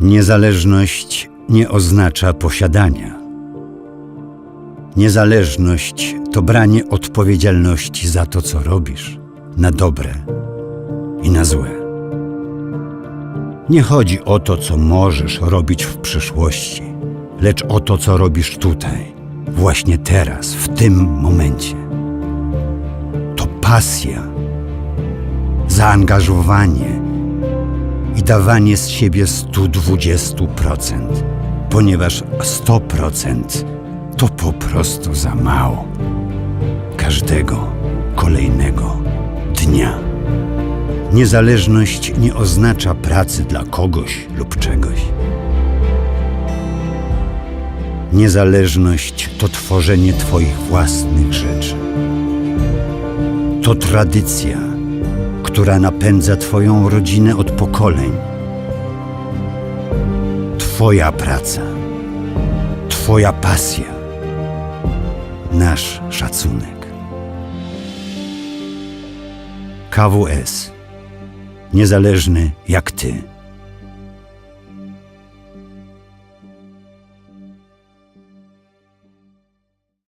Niezależność nie oznacza posiadania. Niezależność to branie odpowiedzialności za to, co robisz, na dobre i na złe. Nie chodzi o to, co możesz robić w przyszłości, lecz o to, co robisz tutaj, właśnie teraz, w tym momencie. To pasja, zaangażowanie i dawanie z siebie 120%, ponieważ 100% to po prostu za mało. Każdego kolejnego dnia. Niezależność nie oznacza pracy dla kogoś lub czegoś. Niezależność to tworzenie Twoich własnych rzeczy. To tradycja, która napędza Twoją rodzinę od pokoleń. Twoja praca, Twoja pasja, nasz szacunek. KWS. Niezależny jak Ty.